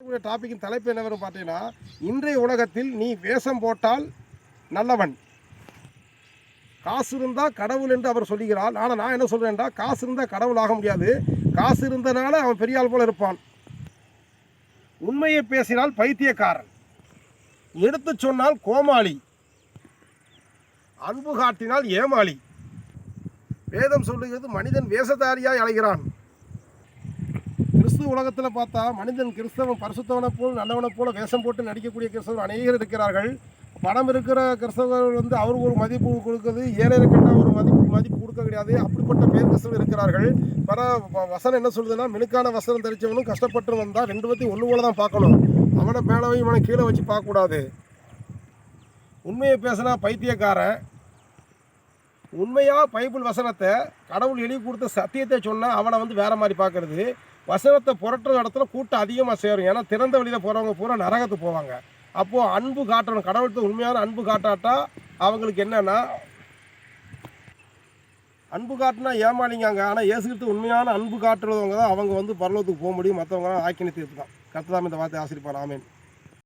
டாபிக்கின் தலைப்பு என்ன பார்த்தீங்கன்னா இன்றைய உலகத்தில் நீ வேஷம் போட்டால் நல்லவன். காசு இருந்தால் கடவுள் என்று அவர் சொல்லுகிறார் ஆனால் நான் என்ன சொல்கிறேன்டா காசு இருந்தால் கடவுள் ஆக முடியாது. காசு இருந்தனால அவன் பெரிய ஆள் போல இருப்பான். உண்மையை பேசினால் பைத்தியக்காரன். எடுத்து சொன்னால் கோமாளி. அன்பு காட்டினால் ஏமாளி. வேதம் சொல்லுகிறது மனிதன் வேஷதாரியாய் அழைகிறான் கிறிஸ்துவ உலகத்தில் பார்த்தா மனிதன் கிறிஸ்தவன் பரிசுத்தவனை போல் நல்லவனை போல வேஷம் போட்டு நடிக்கக்கூடிய கிறிஸ்தவன் அநேகர் இருக்கிறார்கள். பணம் இருக்கிற கிறிஸ்தவர்கள் வந்து அவருக்கு ஒரு மதிப்பு கொடுக்குறது ஏழைகளுக்கிட்ட ஒரு மதிப்பு மதிப்பு கொடுக்க கிடையாது. அப்படிப்பட்ட பேர் கிறிஸ்தவர்கள் இருக்கிறார்கள். பர வ- வசனம் என்ன சொல்லுதுன்னா மினுக்கான வசனம் தெரிச்சவனும் கஷ்டப்பட்டு வந்தால் ரெண்டு பற்றி ஒன்று போல தான் பார்க்கணும். அவனை மேலவையும் இவனை கீழே வச்சு பார்க்கக்கூடாது. உண்மையை பேசினா பைத்தியக்காரன். உண்மையாக பைபிள் வசனத்தை கடவுள் எழுதி கொடுத்த சத்தியத்தை சொன்னால் அவனை வந்து வேறு மாதிரி பார்க்கறது. வசனத்தை புரட்டுற இடத்துல கூட்டம் அதிகமாக சேரும். ஏன்னா திறந்த வெளியில் போகிறவங்க பூரா நரகத்துக்கு போவாங்க. அப்போது அன்பு காட்டணும். கடவுள்கிட்ட உண்மையான அன்பு காட்டாட்டா அவங்களுக்கு என்னென்னா அன்பு காட்டினா ஏமாளிங்காங்க. ஆனால் இயேசுகிட்ட உண்மையான அன்பு காட்டுறவங்க தான் அவங்க வந்து பரலோகத்துக்கு போக முடியும். மற்றவங்க ஆக்கினி தீர்த்து தான் கத்ததாம் இந்த வார்த்தை ஆசிரிப்பார். ஆமேன்.